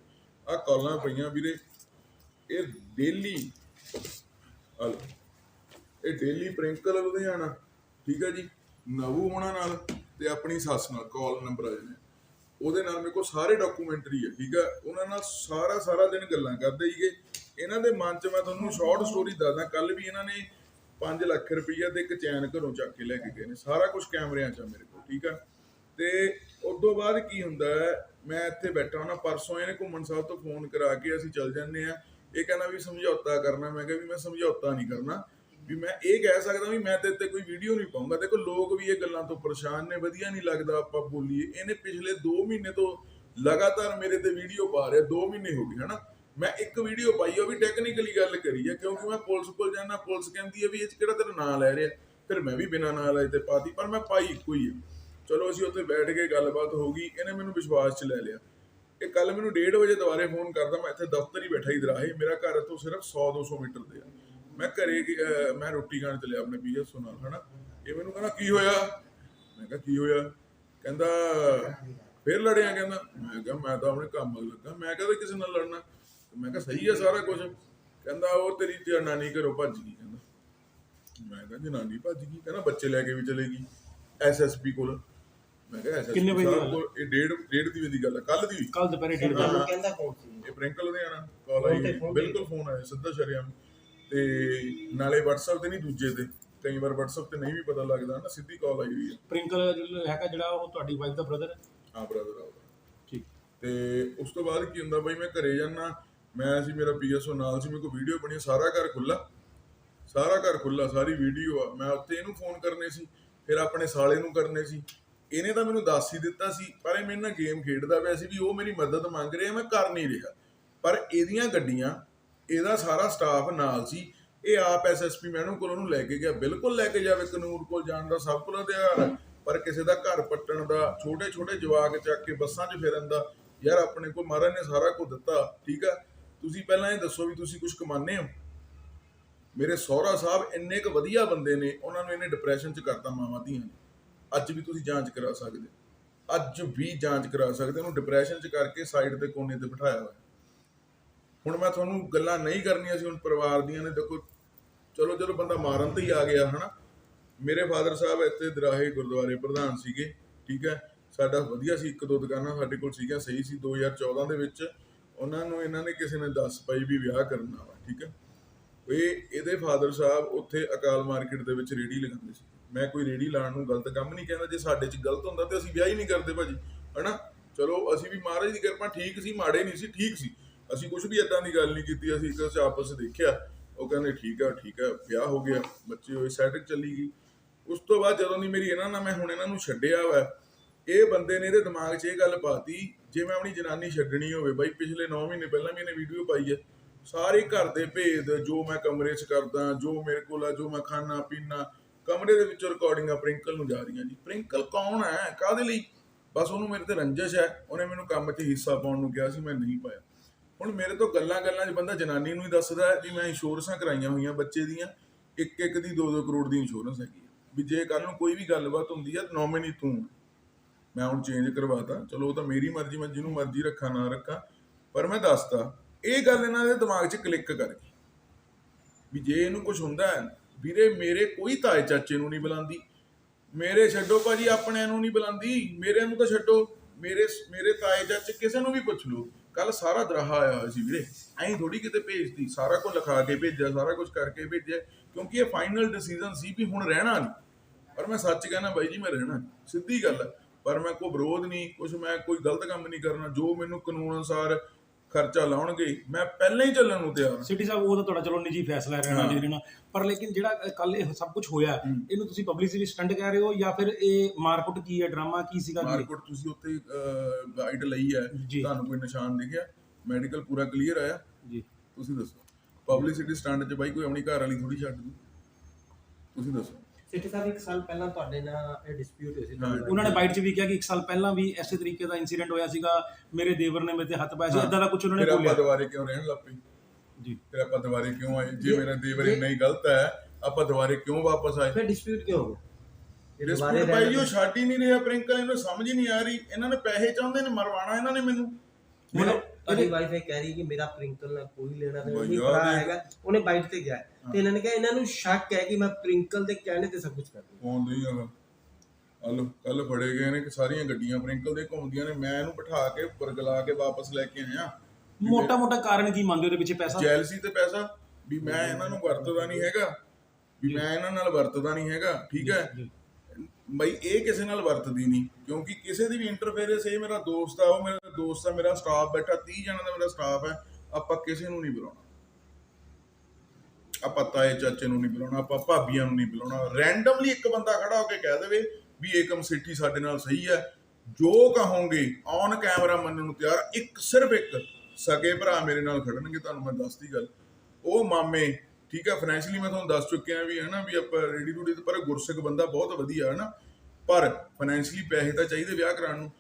ਆ ਕਾਲਾਂ ਪਈਆਂ ਵੀਰੇ, ਇਹ ਡੇਲੀ ਹਲੋ ਇਹ ਡੇਲੀ ਪ੍ਰਿੰਕਲ ਲੁਧਿਆਣਾ, ਠੀਕ ਹੈ ਜੀ, ਨਵੂ ਹੋਣਾ ਨਾਲ ਤੇ ਆਪਣੀ ਸੱਸ ਨਾਲ ਕਾਲ ਨੰਬਰ ਆ ਜਾਂਦੇ ਉਹਦੇ ਨਾਲ ਮੇਰੇ ਕੋਲ ਸਾਰੇ ਡਾਕੂਮੈਂਟਰੀ ਹੈ ਠੀਕ ਹੈ ਉਹਨਾਂ ਨਾਲ ਸਾਰਾ ਸਾਰਾ ਦਿਨ ਗੱਲਾਂ ਕਰਦੇ ਸੀਗੇ। ਇਹਨਾਂ ਦੇ ਮਨ 'ਚ ਮੈਂ ਤੁਹਾਨੂੰ ਸ਼ਾਰਟ ਸਟੋਰੀ ਦੱਸਦਾ ਕੱਲ ਵੀ ਇਹਨਾਂ ਨੇ 5 ਲੱਖ ਰੁਪਈਆ ਤੇ ਇੱਕ ਚੈਨ ਘਰੋਂ ਚੱਕ ਕੇ ਲੈ ਕੇ ਗਏ ਨੇ। ਸਾਰਾ ਕੁਝ ਕੈਮਰਿਆਂ 'ਚ ਆ ਮੇਰੇ ਕੋਲ, ਠੀਕ ਆ? ਤੇ ਉਸ ਤੋਂ ਬਾਅਦ ਕੀ ਹੁੰਦਾ ਹੈ, ਮੈਂ ਇੱਥੇ ਬੈਠਾ ਹਾਂ ਨਾ ਪਰਸੋਂ ਇਹਨੇ ਘੁੰਮਣ ਸਾਹਿਬ ਤੋਂ ਫੋਨ ਕਰਾ ਕੇ ਅਸੀਂ ਚੱਲ ਜੰਨੇ ਆ ਇਹ ਕਹਿੰਦਾ ਵੀ ਸਮਝੌਤਾ ਕਰਨਾ, ਮੈਂ ਕਿਹਾ ਵੀ ਮੈਂ ਸਮਝੌਤਾ ਨਹੀਂ ਕਰਨਾ। ਵੀ ਮੈਂ ਇਹ ਕਹਿ ਸਕਦਾ ਵੀ ਮੈਂ ਤੇ ਤੇ ਕੋਈ ਵੀਡੀਓ ਨਹੀਂ ਪਾਉਂਗਾ। ਦੇਖੋ, ਲੋਕ ਵੀ ਇਹ ਗੱਲਾਂ ਤੋਂ ਪਰੇਸ਼ਾਨ ਨੇ, ਵਧੀਆ ਨਹੀਂ ਲੱਗਦਾ ਆਪਾਂ ਬੋਲੀਏ। ਇਹਨੇ ਪਿਛਲੇ 2 ਮਹੀਨੇ ਤੋਂ ਲਗਾਤਾਰ ਮੇਰੇ ਤੇ ਵੀਡੀਓ ਪਾ ਰਿਹਾ 2 ਮਹੀਨੇ ਹੋ ਗਏ, ਹਨਾ? ਮੈਂ ਇੱਕ ਵੀਡੀਓ ਪਾਈ ਉਹ ਵੀ ਟੈਕਨੀਕਲੀ ਗੱਲ ਕਰੀ ਹੈ ਕਿਉਂਕਿ ਮੈਂ ਪੁਲਿਸ ਕੋਲ ਜਾਣਾ ਪੁਲਿਸ ਕਹਿੰਦੀ ਹੈ ਵੀ ਇਹ 'ਚ ਕਿਹੜਾ ਤੇਰਾ ਨਾਂ ਲੈ ਰਿਹਾ। ਫਿਰ ਮੈਂ ਵੀ ਬਿਨਾਂ ਨਾਂ ਲਾਏ ਤੇ ਪਾਤੀ, ਪਰ ਮੈਂ ਪਾਈ ਇੱਕੋ ਹੀ ਹੈ ਚਲੋ, ਅਸੀਂ ਉੱਥੇ ਬੈਠ ਕੇ ਗੱਲਬਾਤ ਹੋ ਗਈ, ਇਹਨੇ ਮੈਨੂੰ ਵਿਸ਼ਵਾਸ 'ਚ ਲੈ ਲਿਆ। ਇਹ ਕੱਲ ਮੈਨੂੰ 1:30 ਵਜੇ ਦੁਬਾਰੇ ਫੋਨ ਕਰਦਾ, ਮੈਂ ਇੱਥੇ ਦਫ਼ਤਰ ਹੀ ਬੈਠਾ ਹੀ ਦਰਾਹੇ, ਮੇਰਾ ਘਰ ਤੋਂ ਸਿਰਫ 100 200 ਮੀਟਰ ਤੇ ਆ। ਮੈਂ ਘਰੇ ਮੈਂ ਰੋਟੀ ਖਾਣ ਚੱਲਿਆ ਆਪਣੇ ਪੀਐਸ ਨਾਲ ਹਨਾ? ਇਹ ਮੈਨੂੰ ਕਹਿੰਦਾ ਕੀ ਹੋਇਆ? ਮੈਂ ਕਿਹਾ ਕੀ ਹੋਇਆ? ਕਹਿੰਦਾ ਫੇਰ ਲੜਿਆ। ਕਹਿੰਦਾ ਮੈਂ ਕਿਹਾ ਮੈਂ ਤਾਂ ਆਪਣੇ ਕੰਮ ਲੱਗਾ। ਮੈਂ ਕਹਦਾ ਕਿਸੇ ਨਾਲ ਲੜਨਾ? ਮੈਂ ਕਿਹਾ ਸਹੀ ਹੈ ਸਾਰਾ ਕੁਝ ਕਹਿੰਦਾ ਉਹ ਤੇਰੀ ਜਨਾਨੀ ਘਰੋਂ ਭੱਜ ਗਈ। ਕਹਿੰਦਾ ਮੈਂ ਕਿਹਾ ਜਨਾਨੀ ਭੱਜ ਗਈ? ਕਹਿੰਦਾ ਬੱਚੇ ਲੈ ਕੇ ਵੀ ਚਲੇਗੀ ਐਸਐਸਪੀ ਕੋਲ। ਮੈਂ ਕਿਹਾ ਐਸਐਸਪੀ ਕਿੰਨੇ ਵਜੇ ਦੀ ਕੋਲ ਇਹ ਡੇਢ ਡੇਢ ਦੀ ਦੀ ਗੱਲ ਹੈ ਕੱਲ ਦੀ ਕੱਲ ਦੁਪਹਿਰੇ ਡੇਢ। ਵਜੇ। ਕਹਿੰਦਾ ਕੌਣ ਸੀ ਇਹ ਪ੍ਰਿੰਕਲ ਲੁਧਿਆਣਾ ਕਾਲ ਆਈ। ਬਿਲਕੁਲ ਫੋਨ ਆਇਆ ਸਿੱਧਾ ਸ਼ਰਿਆਮ। ਤੇ ਨਾਲੇ WhatsApp ਤੇ ਨਹੀਂ ਦੂਜੇ ਤੇ। ਕਈ ਵਾਰ WhatsApp ਤੇ ਨਹੀਂ ਵੀ ਪਤਾ ਲੱਗਦਾ ਨਾ ਸਿੱਧੀ ਕਾਲ ਆਈ ਹੋਈ ਹੈ ਪ੍ਰਿੰਕਲ ਜਿਹੜਾ ਹੈਗਾ ਜਿਹੜਾ ਉਹ ਤੁਹਾਡੀ ਵਾਈਫ ਦਾ ਬ੍ਰਦਰ ਹੈ? ਹਾਂ ਬ੍ਰਦਰ ਆਉਂਦਾ ਠੀਕ। ਤੇ ਉਸ ਤੋਂ ਬਾਅਦ ਕੀ ਹੁੰਦਾ ਬਈ ਮੈਂ ਘਰੇ ਜਾਣਾ ਮੈਂ ਸੀ ਮੇਰਾ ਪੀਐਸਓ ਨਾਲ ਸੀ ਮੇਰੇ ਕੋਲ ਵੀਡੀਓ ਬਣੀ ਸਾਰਾ ਘਰ ਖੁੱਲਾ ਸਾਰਾ ਘਰ ਖੁੱਲਾ ਸਾਰੀ ਵੀਡੀਓ ਆ। ਮੈਂ ਉੱਥੇ ਇਹਨੂੰ ਫੋਨ ਕਰਨੇ ਸੀ ਫਿਰ ਆਪਣੇ ਸਾਲੇ ਨੂੰ ਕਰਨੇ ਸੀ। ਇਹਨੇ ਤਾਂ ਮੈਨੂੰ ਦੱਸ ਹੀ ਦਿੱਤਾ ਸੀ ਪਰ ਇਹ ਮੇਰੇ ਨਾਲ ਗੇਮ ਖੇਡਦਾ ਪਿਆ ਸੀ ਵੀ ਉਹ ਮੇਰੀ ਮਦਦ ਮੰਗ ਰਿਹਾ ਮੈਂ ਕਰ ਨਹੀਂ ਰਿਹਾ। ਪਰ ਇਹਦੀਆਂ ਗੱਡੀਆਂ ਇਹਦਾ ਸਾਰਾ ਸਟਾਫ ਨਾਲ ਸੀ। ਇਹ ਆਪ ਐਸਐਸਪੀ ਮੈਡਮ ਕੋਲ ਉਹਨੂੰ ਲੈ ਕੇ ਗਿਆ। ਬਿਲਕੁਲ ਲੈ ਕੇ ਜਾਵੇ ਕਾਨੂੰਨ ਕੋਲ ਜਾਣ ਦਾ ਸਭ ਕੋਲ ਅਧਿਕਾਰ ਹੈ। ਪਰ ਕਿਸੇ ਦਾ ਘਰ ਪੱਟਣ ਦਾ ਛੋਟੇ ਛੋਟੇ ਜਵਾਕ ਚੱਕ ਕੇ ਬੱਸਾਂ 'ਚ ਫਿਰਨ ਦਾ, ਯਾਰ ਆਪਣੇ ਕੋਲ ਮਹਾਰਾਜ ਨੇ ਸਾਰਾ ਕੁਝ ਦਿੱਤਾ, ਠੀਕ ਆ? ਤੁਸੀਂ ਪਹਿਲਾਂ ਇਹ ਦੱਸੋ ਵੀ ਤੁਸੀਂ ਕੁਝ ਕਮਾਉਂਦੇ ਹੋ? ਮੇਰੇ ਸਹੁਰਾ ਸਾਹਿਬ ਇੰਨੇ ਕੁ ਵਧੀਆ ਬੰਦੇ ਨੇ, ਉਹਨਾਂ ਨੂੰ ਇਹਨੇ ਡਿਪਰੈਸ਼ਨ 'ਚ ਕਰਤਾ ਮਾਵਾਂ ਧੀਆਂ ਨੇ। ਅੱਜ ਵੀ ਤੁਸੀਂ ਜਾਂਚ ਕਰਾ ਸਕਦੇ ਅੱਜ ਵੀ ਜਾਂਚ ਕਰਾ ਸਕਦੇ ਉਹਨੂੰ ਡਿਪਰੈਸ਼ਨ 'ਚ ਕਰਕੇ ਸਾਈਡ ਤੇ ਕੋਨੇ ਤੇ ਬਿਠਾਇਆ ਹੋਇਆ। ਹੁਣ ਮੈਂ ਤੁਹਾਨੂੰ ਗੱਲਾਂ ਨਹੀਂ ਕਰਨੀਆਂ ਸੀ ਹੁਣ ਪਰਿਵਾਰ ਦੀਆਂ ਨੇ, ਦੇਖੋ, ਚਲੋ ਚਲੋ ਬੰਦਾ ਮਾਰਨ ਤੇ ਹੀ ਆ ਗਿਆ, ਹਨਾ? ਮੇਰੇ ਫਾਦਰ ਸਾਹਿਬ ਇੱਥੇ ਦਰਾਹੇ ਗੁਰਦੁਆਰੇ ਪ੍ਰਧਾਨ ਸੀਗੇ, ਠੀਕ ਹੈ? ਸਾਡਾ ਵਧੀਆ ਸੀ, ਇੱਕ ਦੋ ਦੁਕਾਨਾਂ ਸਾਡੇ ਕੋਲ ਸੀਗੀਆਂ, ਸਹੀ ਸੀ 2014 ਦੇ ਵਿੱਚ। ਉਹਨਾਂ ਨੂੰ ਇਹਨਾਂ ਨੇ ਕਿਸੇ ਨੇ ਦੱਸ ਪਾਈ ਵੀ ਵਿਆਹ ਕਰਨਾ ਵਾ, ਠੀਕ ਹੈ? ਇਹ, ਇਹਦੇ ਫਾਦਰ ਸਾਹਿਬ ਉੱਥੇ ਅਕਾਲ ਮਾਰਕੀਟ ਦੇ ਵਿੱਚ ਰੇੜੀ ਲਗਾਉਂਦੇ ਸੀ। ਮੈਂ ਕੋਈ ਰੇੜੀ ਲਾਉਣ ਨੂੰ ਗਲਤ ਕੰਮ ਨਹੀਂ ਕਹਿੰਦਾ, ਜੇ ਸਾਡੇ 'ਚ ਗਲਤ ਹੁੰਦਾ ਤੇ ਅਸੀਂ ਵਿਆਹ ਹੀ ਨਹੀਂ ਕਰਦੇ ਭਾਜੀ, ਹਨਾ? ਚਲੋ, ਅਸੀਂ ਵੀ ਮਹਾਰਾਜ ਦੀ ਕਿਰਪਾ, ਠੀਕ ਸੀ, ਮਾੜੇ ਨਹੀਂ ਸੀ, ਠੀਕ ਸੀ। ਅਸੀਂ ਕੁਝ ਵੀ ਇਦਾਂ ਦੀ ਗੱਲ ਨਹੀਂ ਕੀਤੀ, ਅਸੀਂ ਇੱਕ ਆਪਸ ਵਿੱਚ ਦੇਖਿਆ। ਉਹ ਕਹਿੰਦੇ, ਠੀਕ ਆ ਠੀਕ ਆ, ਵਿਆਹ ਹੋ ਗਿਆ, ਬੱਚੇ ਹੋਏ ਸੈਟਿੰਗ ਚੱਲੀ ਗਈ। ਉਸ ਤੋਂ ਬਾਅਦ ਜਦੋਂ ਦੀ ਮੇਰੀ ਇਹਨਾਂ ਨਾਲ, ਮੈਂ ਹੁਣ ਇਹਨਾਂ ਨੂੰ ਛੱਡਿਆ ਵਾ, ਇਹ ਬੰਦੇ ਨੇ ਇਹਦੇ ਦਿਮਾਗ 'ਚ ਇਹ ਗੱਲ ਪਾਤੀ, ਜੇ ਮੈਂ ਆਪਣੀ ਜਨਾਨੀ ਛੱਡਣੀ ਹੋਵੇ, ਬਾਈ ਪਿਛਲੇ 9 ਮਹੀਨੇ ਪਹਿਲਾਂ ਵੀ ਇਹਨੇ ਵੀਡੀਓ ਪਾਈ ਹੈ ਸਾਰੇ ਘਰ ਦੇ ਭੇਦ, ਜੋ ਮੈਂ ਕਮਰੇ 'ਚ ਕਰਦਾ, ਜੋ ਮੇਰੇ ਕੋਲ ਆ, ਜੋ ਮੈਂ ਖਾਣਾ, ਪੀਣਾ, ਕਮਰੇ ਦੇ ਵਿੱਚੋਂ ਰਿਕਾਰਡਿੰਗਾਂ ਪ੍ਰਿੰਕਲ ਨੂੰ ਜਾ ਰਹੀਆਂ ਜੀ। ਪ੍ਰਿੰਕਲ ਕੌਣ ਹੈ ਕਾਹਦੇ ਲਈ? ਬਸ ਉਹਨੂੰ ਮੇਰੇ ਤੇ ਰੰਜਿਸ਼ ਹੈ ਉਹਨੇ ਮੈਨੂੰ ਕੰਮ 'ਚ ਹਿੱਸਾ ਪਾਉਣ ਨੂੰ ਕਿਹਾ ਸੀ, ਮੈਂ ਨਹੀਂ ਪਾਇਆ। ਹੁਣ ਮੇਰੇ ਤੋਂ ਗੱਲਾਂ ਗੱਲਾਂ 'ਚ ਬੰਦਾ ਜਨਾਨੀ ਨੂੰ ਹੀ ਦੱਸਦਾ ਹੈ ਵੀ ਮੈਂ ਇੰਸ਼ੋਰੈਂਸਾਂ ਕਰਾਈਆਂ ਹੋਈਆਂ ਬੱਚੇ ਦੀਆਂ, ਇੱਕ ਇੱਕ ਦੀ 2-2 ਕਰੋੜ ਦੀ ਇੰਸ਼ੋਰੈਂਸ ਹੈਗੀ ਹੈ ਵੀ ਜੇ ਕੱਲ ਨੂੰ ਕੋਈ ਵੀ ਗੱਲਬਾਤ ਹੁੰਦੀ ਹੈ ਨੋਮਿਨੀ ਤੂੰ। ਮੈਂ ਹੁਣ ਚੇਂਜ ਕਰਵਾਤਾ। ਚਲੋ ਉਹ ਤਾਂ ਮੇਰੀ ਮਰਜ਼ੀ, ਮੈਂ ਜਿਹਨੂੰ ਮਰਜ਼ੀ ਰੱਖਾਂ, ਨਾ ਰੱਖਾਂ। ਪਰ ਮੈਂ ਦੱਸਤਾ, ਇਹ ਗੱਲ ਇਹਨਾਂ ਦੇ ਦਿਮਾਗ 'ਚ ਕਲਿੱਕ ਕਰ ਗਈ। ਵੀ ਜੇ ਇਹਨੂੰ ਕੁਝ ਹੁੰਦਾ ਹੈ, ਵੀਰੇ ਮੇਰੇ ਕੋਈ ਤਾਏ ਚਾਚੇ ਨੂੰ ਨਹੀਂ ਬੁਲਾਉਂਦੀ। ਮੇਰੇ ਛੱਡੋ ਭਾਜੀ, ਆਪਣਿਆਂ ਨੂੰ ਨਹੀਂ ਬੁਲਾਉਂਦੀ। ਮੇਰੇ ਨੂੰ ਤਾਂ ਛੱਡੋ। ਮੇਰੇ ਮੇਰੇ ਤਾਏ ਚਾਚੇ ਕਿਸੇ ਨੂੰ ਵੀ ਪੁੱਛ ਲਓ। ਕੱਲ ਸਾਰਾ ਦਰਾਹਾ ਆਇਆ ਹੋਇਆ ਸੀ ਵੀਰੇ। ਐਂ ਥੋੜੀ ਕਿਤੇ ਭੇਜਦੀ ਸਾਰਾ ਕੁਝ ਲਿਖਾ ਕੇ ਭੇਜਿਆ, ਸਾਰਾ ਕੁਝ ਕਰਕੇ ਭੇਜਿਆ, ਕਿਉਂਕਿ ਇਹ ਫਾਈਨਲ ਡਿਸੀਜਨ ਸੀ ਵੀ ਹੁਣ ਰਹਿਣਾ ਨਹੀਂ। ਪਰ ਮੈਂ ਸੱਚ ਕਹਿਣਾ ਬਾਈ ਜੀ, ਮੈਂ ਰਹਿਣਾ ਸਿੱਧੀ ਗੱਲ ਹੈ ਪਰ ਮੈਂ ਕੋਈ ਵਿਰੋਧ ਨਹੀਂ ਕੁਝ ਮੈਂ ਕੋਈ ਗਲਤ ਕੰਮ ਨਹੀਂ ਕਰਨਾ। ਜੋ ਮੈਨੂੰ ਕਾਨੂੰਨ ਅਨੁਸਾਰ ਖਰਚਾ ਲਾਉਣਗੇ ਮੈਂ ਪਹਿਲਾਂ ਹੀ ਚੱਲਣ ਨੂੰ ਤਿਆਰ ਹਾਂ। ਸਿਟੀ ਸਾਹਿਬ ਉਹ ਤਾਂ ਤੁਹਾਡਾ ਚਲੋ ਨਿੱਜੀ ਫੈਸਲਾ ਰਹਿਣਾ। ਜੀ ਰਹਿਣਾ। ਪਰ ਲੇਕਿਨ ਜਿਹੜਾ ਕੱਲ ਇਹ ਸਭ ਕੁਝ ਹੋਇਆ ਇਹਨੂੰ ਤੁਸੀਂ ਪਬਲਿਸਿਟੀ ਸਟੰਟ ਕਹਿ ਰਹੇ ਹੋ ਜਾਂ ਫਿਰ ਇਹ ਮਾਰਕੁੱਟ ਕੀ ਹੈ ਡਰਾਮਾ ਕੀ ਸੀਗਾ ਮਾਰਕੀਟ ਤੁਸੀਂ ਉੱਥੇ ਗਾਈਡ ਲਈ ਹੈ। ਤੁਹਾਨੂੰ ਕੋਈ ਨਿਸ਼ਾਨ ਦਿਖਿਆ? ਮੈਡੀਕਲ ਪੂਰਾ ਕਲੀਅਰ ਆਇਆ? ਜੀ। ਤੁਸੀਂ ਦੱਸੋ। ਪਬਲਿਸਿਟੀ ਸਟੰਟ 'ਚ ਬਾਈ ਕੋਈ ਆਪਣੀ ਘਰ ਵਾਲੀ ਥੋੜੀ ਛੱਡ ਦੂ ਤੁਸੀਂ ਦੱਸੋ। ਸਿੱਟੀ ਸਾਹਿਬ ਇੱਕ ਸਾਲ ਪਹਿਲਾਂ ਤੁਹਾਡੇ ਨਾਲ ਇਹ ਡਿਸਪਿਊਟ ਹੋਈ ਸੀ। ਉਹਨਾਂ ਨੇ ਬਾਈਟ 'ਚ ਵੀ ਕਿਹਾ ਕਿ ਇੱਕ ਸਾਲ ਪਹਿਲਾਂ ਵੀ ਐਸੇ ਤਰੀਕੇ ਦਾ ਇਨਸੀਡੈਂਟ ਹੋਇਆ ਸੀਗਾ ਮੇਰੇ ਦੇਵਰ ਨੇ ਮੇਰੇ ਤੇ ਹੱਥ ਪਾਇਆ ਸੀ ਇਦਾਂ ਦਾ ਕੁਝ ਉਹਨਾਂ ਨੇ ਬੋਲਿਆ। ਦੁਬਾਰੇ ਕਿਉਂ ਰਹਿਣ ਲੱਗ ਜੀ। ਫਿਰ ਆਪਾਂ ਦੁਬਾਰੇ ਕਿਉਂ ਆਏ? ਜੇ ਮੇਰਾ ਦੇਵਰ ਇੰਨਾ ਹੀ ਗਲਤ ਹੈ ਆਪਾਂ ਦੁਬਾਰੇ ਕਿਉਂ ਵਾਪਸ ਆਏ? ਫਿਰ ਡਿਸਪਿਊਟ ਕਿਉਂ ਹੋ ਗਿਆ? ਡਿਸਪਿਊਟ ਭਾਈ ਜੀ ਉਹ ਛੱਡ ਹੀ ਨਹੀਂ ਰਿਹਾ ਪ੍ਰਿੰਕਲ ਇਹਨੂੰ ਸਮਝ ਹੀ ਨਹੀਂ ਆ ਰਹੀ। ਇਹਨਾਂ ਨੇ ਪੈਸੇ ਚਾਹੁੰਦੇ ਨੇ ਮਰਵਾਣਾ ਇਹਨਾਂ ਨੇ ਮੈਨੂੰ ਮੈਨੂੰ ਤੁਹਾਡੀ ਵਾਈਫ ਇਹ ਕਹਿ ਰਹੀ ਕਿ ਮੇਰਾ ਪ੍ਰਿੰਕਲ ਨਾਲ ਕੋਈ ਲੈਣਾ ਦੇਣਾ ਨਹੀਂ ਭਰਾ ਦੇ- ਹੈਗਾ ਉਹਨੇ ਬਾਈਟ ਤੇ ਗਿਆ। ਤੇ ਇਹਨਾਂ ਨੇ ਕਿਹਾ ਇਹਨਾਂ ਨੂੰ ਸ਼ੱਕ ਹੈ ਕਿ ਮੈਂ ਪ੍ਰਿੰਕਲ ਦੇ ਕਹਿਣੇ ਤੇ ਸਭ ਕੁਝ ਕਰ ਰਿਹਾ। ਕੌਣ ਨਹੀਂ ਹੈਗਾ ਹਲੋ ਕੱਲ ਫੜੇ ਗਏ ਨੇ ਕਿ ਸਾਰੀਆਂ ਗੱਡੀਆਂ ਪ੍ਰਿੰਕਲ ਦੇ ਘੁੰਮਦੀਆਂ ਨੇ। ਮੈਂ ਇਹਨੂੰ ਬਿਠਾ ਕੇ ਬਰਗਲਾ ਕੇ ਵਾਪਸ ਲੈ ਕੇ ਆਇਆ। ਮੋਟਾ ਮੋਟਾ ਕਾਰਨ ਕੀ ਮੰਨਦੇ ਉਹਦੇ ਪਿੱਛੇ ਪੈਸਾ? ਜੈਲਸੀ ਤੇ ਪੈਸਾ। ਵੀ ਮੈਂ ਇਹਨਾਂ ਨੂੰ ਵਰਤਦਾ ਨਹੀਂ ਹੈਗਾ। ਵੀ ਮੈਂ ਇਹਨਾਂ ਨਾਲ ਵਰਤਦਾ ਨਹੀਂ ਹੈਗਾ। ਠੀਕ ਹੈ? ਬਈ ਇਹ ਕਿਸੇ ਨਾਲ ਵਰਤਦੀ ਨਹੀਂ, ਕਿਉਂਕਿ ਕਿਸੇ ਦੀ ਵੀ ਇੰਟਰਫੇਰੈਂਸ ਇਹ ਮੇਰਾ ਦੋਸਤ ਆ, ਉਹ ਮੇਰਾ ਦੋਸਤ ਆ, ਮੇਰਾ ਸਟਾਫ ਬੈਠਾ 30 ਜਣਾਂ ਦਾ ਮੇਰਾ ਸਟਾਫ ਹੈ, ਆਪਾਂ ਕਿਸੇ ਨੂੰ ਨਹੀਂ ਬੁਲਾਉਣਾ। ਆਪਾਂ ਤਾਏ ਚਾਚੇ ਨੂੰ ਨਹੀਂ ਬੁਲਾਉਣਾ, ਆਪਾਂ ਭਾਬੀਆਂ ਨੂੰ ਨਹੀਂ ਬੁਲਾਉਣਾ। ਰੈਂਡਮਲੀ ਇੱਕ ਬੰਦਾ ਖੜਾ ਹੋ ਕੇ ਕਹਿ ਦੇਵੇ ਵੀ ਏਕਮ ਸਿੱਠੀ ਸਾਡੇ ਨਾਲ ਸਹੀ ਹੈ। ਜੋ ਕਹੋਗੇ ਔਨ ਕੈਮਰਾ ਮੰਨਣ ਨੂੰ ਤਿਆਰ, ਇੱਕ ਸਿਰਫ ਇੱਕ ਸਕੇ ਭਰਾ ਮੇਰੇ ਨਾਲ ਖੜਨਗੇ, ਤੁਹਾਨੂੰ ਮੈਂ ਦੱਸਦੀ ਗੱਲ। ਉਹ ਮਾਮੇ ਠੀਕ ਹੈ ਫਾਈਨੈਂਸ਼ਲੀ ਮੈਂ ਤੁਹਾਨੂੰ ਦੱਸ ਚੁੱਕਿਆ ਵੀ ਹੈ ਨਾ ਵੀ ਆਪਾਂ ਰੈਡੀ ਟੂ ਡੇ ਪਰ ਗੁਰਸਿੱਖ ਬੰਦਾ ਬਹੁਤ ਵਧੀਆ ਹੈ ਨਾ ਪਰ ਫਾਈਨੈਂਸ਼ਲੀ ਪੈਸੇ ਤਾਂ ਚਾਹੀਦੇ ਵਿਆਹ ਕਰਾਉਣ ਨੂੰ।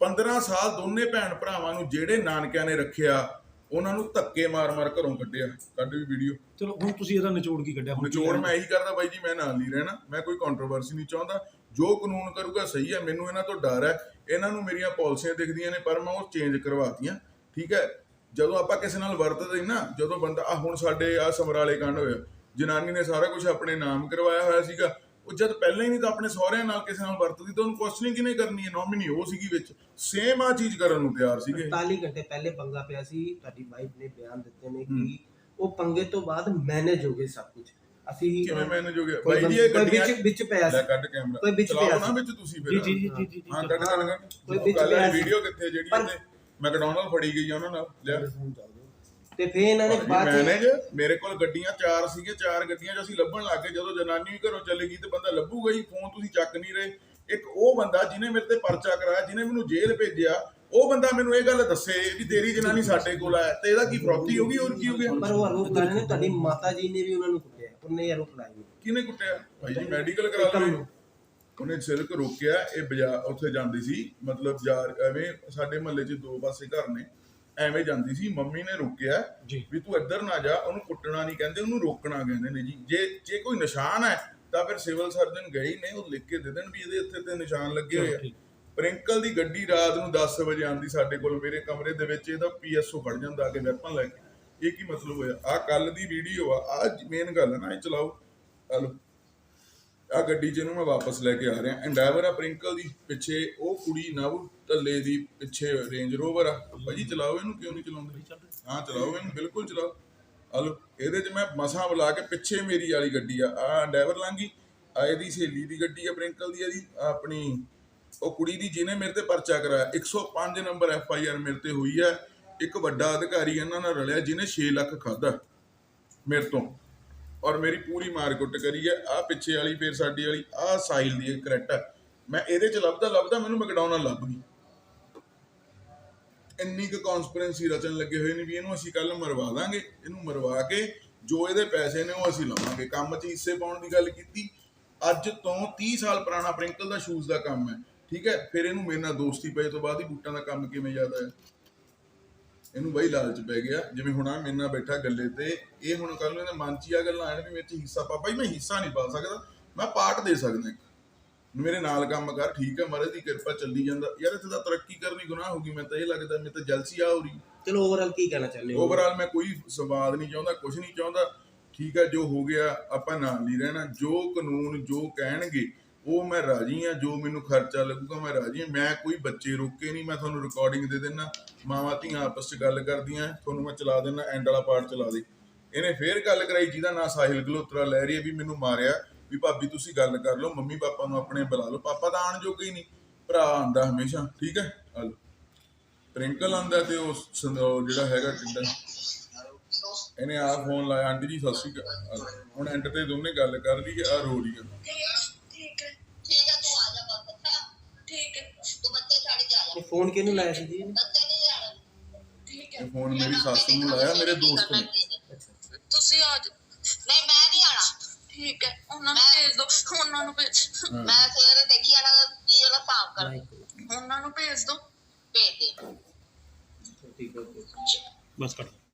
15 ਸਾਲ ਦੋਨੇ ਭੈਣ ਭਰਾਵਾਂ ਨੂੰ ਜਿਹੜੇ ਨਾਨਕਿਆਂ ਨੇ ਰੱਖਿਆ ਉਹਨਾਂ ਨੂੰ ਧੱਕੇ ਮਾਰ-ਮਾਰ ਘਰੋਂ ਕੱਢਿਆ। ਕੱਢ ਵੀ ਵੀਡੀਓ ਚਲੋ ਹੁਣ ਤੁਸੀਂ ਇਹਦਾ ਨਿਚੋੜ ਕੀ ਕੱਢਿਆ? ਹੁਣ ਨਿਚੋੜ? ਮੈਂ ਇਹੀ ਕਰਦਾ ਬਾਈ ਜੀ ਮੈਂ ਨਾਲ ਨਹੀਂ ਰਹਿਣਾ। ਮੈਂ ਕੋਈ ਕੰਟਰੋਵਰਸੀ ਨਹੀਂ ਚਾਹੁੰਦਾ। ਜੋ ਕਾਨੂੰਨ ਕਰੂਗਾ ਸਹੀ ਹੈ ਮੈਨੂੰ ਇਹਨਾਂ ਤੋਂ ਡਰ ਹੈ। ਇਹਨਾਂ ਨੂੰ ਮੇਰੀਆਂ ਪਾਲਿਸੀਆਂ ਦਿਖਦੀਆਂ ਨੇ ਪਰ ਮੈਂ ਉਹ ਚੇਂਜ ਕਰਵਾਤੀਆਂ। ਠੀਕ ਹੈ ਜਦੋਂ ਆਪਾਂ ਕਿਸੇ ਨਾਲ ਵਰਤਦੇ ਨਾ ਜਦੋਂ ਬੰਦਾ ਆ ਹੁਣ ਸਾਡੇ ਆ ਸਮਰਾਲੇ ਕਾਂਡ ਹੋਇਆ ਜਨਾਨੀ ਨੇ ਸਾਰਾ ਕੁਝ ਆਪਣੇ ਨਾਮ ਕਰਵਾਇਆ ਹੋਇਆ ਸੀਗਾ ਉਹ ਜਦ ਪਹਿਲਾਂ ਹੀ ਨਹੀਂ ਤਾਂ ਆਪਣੇ ਸਹੁਰਿਆਂ ਨਾਲ ਕਿਸੇ ਨਾਲ ਵਰਤਦੀ ਤਾਂ ਉਹਨੂੰ ਕੁਐਸਚਨਿੰਗ ਕਿਨੇ ਕਰਨੀ ਹੈ ਨੋਮਿਨੀ ਉਹ ਸੀਗੀ ਵਿੱਚ। ਸੇਮ ਆ ਚੀਜ਼ ਕਰਨ ਨੂੰ ਤਿਆਰ ਸੀਗੇ। 48 ਘੰਟੇ ਪਹਿਲੇ ਪੰਗਾ ਪਿਆ ਸੀ ਤੁਹਾਡੀ ਵਾਈਫ ਨੇ ਬਿਆਨ ਦਿੱਤੇ ਨੇ ਕਿ ਉਹ ਪੰਗੇ ਤੋਂ ਬਾਅਦ ਮੈਨੇਜ ਹੋ ਗਏ ਸਭ ਕੁਝ ਅਸੀਂ ਕਿਵੇਂ ਮੈਨੇਜ ਹੋ ਗਿਆ ਬਾਈ ਜੀ ਇਹ ਗੱਡੀਆਂ ਵਿੱਚ ਵਿੱਚ ਪਿਆ ਲੈ ਸੀ। ਕੱਢ ਕੈਮਰਾ। ਕੋਈ ਵਿੱਚ ਪਿਆ ਨਾ ਸੀ। ਵਿੱਚ ਤੁਸੀਂ ਫਿਰ। ਜੀ ਜੀ ਜੀ ਜੀ ਹਾਂ ਕੱਢ ਕੱਢ ਕੋਈ ਵਿੱਚ ਪਿਆ ਸੀ। ਵੀਡੀਓ ਕਿੱਥੇ ਜਿਹੜੀ ਉਹਦੇ ਮੈਕਡੋਨਲਡ ਫੜੀ ਗਈ ਉਹਨਾਂ ਨਾਲ ਲਿਆ। ਤੇ ਫਿਰ ਇਹਨਾਂ ਨੇ ਬਾਅਦ ਚ ਮੈਨੇਜ ਮੇਰੇ ਕੋਲ ਗੱਡੀਆਂ ਚਾਰ ਸੀਗੇ ਚਾਰ ਗੱਡੀਆਂ 'ਚ ਅਸੀਂ ਲੱਭਣ ਲੱਗ ਗਏ ਜਦੋਂ ਜਨਾਨੀ ਵੀ ਘਰੋਂ ਚਲੇ ਗਈ ਤੇ ਬੰਦਾ ਲੱਭੂਗਾ ਹੀ ਫੋਨ ਤੁਸੀਂ ਚੱਕ ਨਹੀਂ ਰਹੇ। ਇੱਕ ਉਹ ਬੰਦਾ ਜਿਹਨੇ ਮੇਰੇ ਤੇ ਪਰਚਾ ਕਰਾਇਆ ਜਿਹਨੇ ਮੈਨੂੰ ਜੇਲ੍ਹ ਭੇਜਿਆ ਉਹ ਬੰਦਾ ਮੈਨੂੰ ਇਹ ਗੱਲ ਦੱਸੇ ਵੀ ਤੇਰੀ ਜਨਾਨੀ ਸਾਡੇ ਕੋਲ ਆਇਆ ਤੇ ਇਹਦਾ ਕੀ ਫਰੌਤੀ ਹੋ ਗਈ ਹੋਰ ਕੀ ਹੋ ਗਿਆ? ਪਰ ਉਹ ਆਰੋਪ ਰਹੇ ਨੇ ਤੁਹਾਡੀ ਮਾਤਾ ਜੀ ਨੇ ਵੀ ਉਹਨਾਂ ਨੂੰ ਕੁੱਟਿਆ ਉਹਨੇ ਇਹ ਆਰੋਪ ਲਾਇਆ ਕਿਹਨੇ ਕੁੱਟਿਆ? ਭਾਈ ਜੀ ਮੈਡੀਕਲ ਕਰਾ ਲਓ ਉਹਨੇ ਸਿਲਕ ਰੋਕਿਆ ਇਹ ਬਾਜ਼ਾਰ ਉੱਥੇ ਜਾਂਦੀ ਸੀ ਮਤਲਬ ਯਾਰ ਐਵੇਂ ਸਾਡੇ ਮਹੱਲੇ 'ਚ ਦੋ ਪਾਸੇ ਘਰ ਨੇ ਐਵੇਂ ਜਾਂਦੀ ਸੀ ਮੰਮੀ ਨੇ ਰੋਕਿਆ। ਵੀ ਤੂੰ ਇੱਧਰ ਨਾ ਜਾ ਉਹਨੂੰ ਕੁੱਟਣਾ ਨਹੀਂ ਕਹਿੰਦੇ ਉਹਨੂੰ ਰੋਕਣਾ ਕਹਿੰਦੇ ਨੇ ਜੀ। ਜੇ ਜੇ ਕੋਈ ਨਿਸ਼ਾਨ ਹੈ ਤਾਂ ਫਿਰ ਸਿਵਲ ਸਰਜਨ ਗਏ ਨੇ ਉਹ ਲਿਖ ਕੇ ਦੇ ਦੇਣ ਵੀ ਇਹਦੇ ਉੱਤੇ ਤੇ ਨਿਸ਼ਾਨ ਲੱਗੇ ਹੋਏ ਆ। ਪ੍ਰਿੰਕਲ ਦੀ ਗੱਡੀ ਰਾਤ ਨੂੰ 10 ਵਜੇ ਆਉਂਦੀ ਸਾਡੇ ਕੋਲ ਮੇਰੇ ਕਮਰੇ ਦੇ ਵਿੱਚ ਇਹਦਾ ਪੀਐਸਓ ਫੜ ਜਾਂਦਾ ਕੇ ਵੈਪਨ ਲੈ ਕੇ। ਇਹ ਕੀ ਮਤਲਬ ਹੋਇਆ? ਆ ਕੱਲ ਦੀ ਵੀਡੀਓ ਆ ਆ ਮੇਨ ਗੱਲ ਹੈ ਨਾ ਇਹ ਚਲਾਓ। ਹਲੋ। ਆ ਗੱਡੀ ਚ ਇਹਨੂੰ ਮੈਂ ਵਾਪਸ ਲੈ ਕੇ ਆ ਰਿਹਾ। ਐਂਡੈਵਰ ਆ ਪ੍ਰਿੰਕਲ ਦੀ, ਪਿੱਛੇ ਉਹ ਕੁੜੀ ਨਵ ਢੱਲੇ ਦੀ ਪਿੱਛੇ ਰੇਂਜ ਰੋਵਰ ਆ। ਭਾਜੀ ਚਲਾਓ ਇਹਨੂੰ, ਕਿਉਂ ਨਹੀਂ ਚਲਾਉਂਦੇ? ਹਾਂ, ਚਲਾਓ ਇਹਨੂੰ, ਬਿਲਕੁਲ ਚਲਾਓ। ਹਲੋ ਇਹਦੇ 'ਚ ਮੈਂ ਮਸਾਂ ਬੁਲਾ ਕੇ ਪਿੱਛੇ ਮੇਰੀ ਵਾਲੀ ਗੱਡੀ ਆ। ਆ ਐਂਡੈਵਰ ਲਾਂਗੀ ਆ ਇਹਦੀ ਸਹੇਲੀ ਦੀ ਗੱਡੀ ਆ ਪ੍ਰਿੰਕਲ ਦੀ ਇਹਦੀ। ਆਹ ਆਪਣੀ, ਉਹ ਕੁੜੀ ਦੀ ਜਿਹਨੇ ਮੇਰੇ ਤੇ ਪਰਚਾ ਕਰਾਇਆ। 105 ਨੰਬਰ ਐਫ ਆਈ ਆਰ ਮੇਰੇ ਤੇ ਹੋਈ ਆ। ਇੱਕ ਵੱਡਾ ਅਧਿਕਾਰੀ ਇਹਨਾਂ ਨਾਲ ਰਲਿਆ, ਜਿਹਨੇ 6 ਲੱਖ ਖਾਦਾ ਮੇਰੇ ਤੋਂ। ਔਰ ਮੇਰੀ ਪੂਰੀ ਮਾਰ ਕੁੱਟ ਕਰੀ ਹੈ। ਆ ਪਿੱਛੇ ਵਾਲੀ, ਫੇਰ ਸਾਡੀ ਵਾਲੀ ਆ ਸਾਈਲ ਦੀ ਕਰੈਕਟ ਹੈ ਮੈਂ ਇਹਦੇ ਚ ਲੱਭਦਾ ਲੱਭਦਾ ਮੈਨੂੰ ਮੈਕਡੋਨਲਡ ਲੱਭ ਗਈ। ਇੰਨੀ ਕੁ ਕਨਸਪੀਰੈਂਸੀ ਰਚਣ ਲੱਗੇ ਹੋਏ ਨੇ ਵੀ ਇਹਨੂੰ ਅਸੀਂ ਕੱਲ ਮਰਵਾ ਦਾਂਗੇ। ਇਹਨੂੰ ਮਰਵਾ ਕੇ ਜੋ ਇਹਦੇ ਪੈਸੇ ਨੇ ਉਹ ਅਸੀਂ ਲਵਾਂਗੇ। ਕੰਮ 'ਚ ਹਿੱਸੇ ਪਾਉਣ ਦੀ ਗੱਲ ਕੀਤੀ। ਅੱਜ ਤੋਂ 30 ਸਾਲ ਪੁਰਾਣਾ ਪ੍ਰਿੰਕਲ ਦਾ ਸ਼ੂਜ਼ ਦਾ ਕੰਮ ਹੈ। ਠੀਕ ਹੈ? ਫਿਰ ਇਹਨੂੰ ਮੇਰੇ ਨਾਲ ਦੋਸਤੀ ਪਏ ਤੋਂ ਬਾਅਦ ਹੀ ਬੂਟਾਂ ਦਾ ਕੰਮ ਕਿਵੇਂ ਯਾਦ ਆਇਆ? ਇਹਨੂੰ ਬਈ ਲਾਲਚ ਪੈ ਗਿਆ। ਜਿਵੇਂ ਹੁਣ ਆ ਮੇਰੇ ਨਾਲ ਬੈਠਾ ਗੱਲੇ ਤੇ ਇਹ ਹੁਣ ਕੱਲ ਨੂੰ ਇਹਦੇ ਮਨ 'ਚ ਆ ਗੱਲਾਂ ਆਣ ਵੀ ਮੇਰੇ 'ਚ ਹਿੱਸਾ ਪਾ ਭਾਈ ਮੈਂ ਹਿੱਸਾ ਨਹੀਂ ਪਾ ਸਕਦਾ ਮੈਂ ਪਾਰਟ ਦੇ ਸਕਦਾ ਇੱਕ। ਮੇਰੇ ਨਾਲ ਕੰਮ ਕਰ ਠੀਕ ਹੈ ਮਹਾਰਾਜ ਦੀ ਕਿਰਪਾ ਚੱਲੀ ਜਾਂਦਾ। ਯਾਰ ਇੱਥੇ ਤਾਂ ਤਰੱਕੀ ਕਰਨੀ ਗੁਨਾਹ ਹੋ ਗਈ ਮੈਂ ਤਾਂ ਇਹ ਲੱਗਦਾ ਮੇਰੇ ਤਾਂ ਜਲਸੀ ਆ ਹੋ ਰਹੀ। ਚਲੋ ਓਵਰਆਲ ਕੀ ਕਹਿਣਾ ਚਾਹੁੰਦੇ ਹੋ? ਓਵਰਆਲ ਮੈਂ ਕੋਈ ਸਵਾਦ ਨਹੀਂ ਚਾਹੁੰਦਾ ਕੁਝ ਨਹੀਂ ਚਾਹੁੰਦਾ। ਠੀਕ ਹੈ ਜੋ ਹੋ ਗਿਆ ਆਪਾਂ ਨਾਲ ਨਹੀਂ ਰਹਿਣਾ। ਜੋ ਕਾਨੂੰਨ ਜੋ ਕਹਿਣਗੇ ਉਹ ਮੈਂ ਰਾਜੀ ਆ ਜੋ ਮੈਨੂੰ ਖਰਚਾ ਲੱਗੂਗਾ ਮੈਂ ਰਾਜੀ ਆ ਮੈਂ ਕੋਈ ਬੱਚੇ ਰੋਕੇ ਨਹੀਂ, ਮੈਂ ਤੁਹਾਨੂੰ ਰਿਕਾਰਡਿੰਗ ਦੇ ਦੇਣਾ ਮਾਵਾਂ ਧੀਆਂ ਆਪਸ 'ਚ ਗੱਲ ਕਰਦੀਆਂ, ਤੁਹਾਨੂੰ ਮੈਂ ਚਲਾ ਦੇਣਾ ਐਂਡ ਵਾਲਾ ਪਾਰਟ ਚਲਾ ਦੇ। ਇਹਨੇ ਫੇਰ ਗੱਲ ਕਰਾਈ, ਜਿਹਦਾ ਨਾਂ ਸਾਹਿਲ ਗਲੋਤਰਾ ਲੈ ਰਹੀ ਹੈ ਵੀ ਮੈਨੂੰ ਮਾਰਿਆ, ਵੀ ਭਾਬੀ ਤੁਸੀਂ ਗੱਲ ਕਰ ਲਓ, ਮੰਮੀ ਪਾਪਾ ਨੂੰ ਆਪਣੇ ਬੁਲਾ ਲਓ। ਪਾਪਾ ਤਾਂ ਆਣ ਜੋਗੇ ਹੀ ਨਹੀਂ, ਭਰਾ ਆਂਦਾ ਹਮੇਸ਼ਾ, ਠੀਕ ਹੈ? ਹਲ ਪ੍ਰਿੰਕਲ ਆਂਦਾ ਤੇ ਉਹ ਜਿਹੜਾ ਹੈਗਾ ਕਿੱਦਾਂ? ਇਹਨੇ ਆ ਫੋਨ ਲਾਇਆ, ਆਂਟੀ ਜੀ, ਸਤਿ ਸ਼੍ਰੀ ਅਕਾਲ। ਹੁਣ ਐਂਡ ਤੇ ਦੋਨੇ ਗੱਲ ਕਰ ਲਈ ਹੈ ਆ। ਰੋ ਰਹੀ ਹੈ ਠੀਕ ਹੈ ਠੀਕ ਹੈ ਤੂੰ ਆ ਜਾ ਬਸ ਠੀਕ ਹੈ ਤੂੰ ਬੱਚੇ ਛੱਡ ਕੇ ਆ ਜਾ ਇਹ ਫੋਨ ਕਿਹਨੂੰ ਲਾਇਆ ਸੀ ਜੀ? ਇਹ ਫੋਨ ਮੇਰੀ ਸੱਸ ਨੂੰ ਲਾਇਆ ਮੇਰੇ ਦੋਸਤ ਨੇ। ਤੁਸੀਂ ਆ ਜਾ ਨਹੀਂ ਮੈਂ ਨਹੀਂ ਆਣਾ। ਠੀਕ ਹੈ ਉਹਨਾਂ ਨੂੰ ਭੇਜ ਦਿਓ ਉਹਨਾਂ ਨੂੰ ਭੇਜ ਮੈਂ ਸਵੇਰੇ ਦੇਖੀ ਆਣਾ ਜੀ ਉਹਦਾ ਸਾਫ਼ ਕਰ ਉਹਨਾਂ ਨੂੰ ਭੇਜ ਦਿਓ ਭੇਜ ਦੇ। ਠੀਕ ਹੈ okay। ਬਸ ਕਰ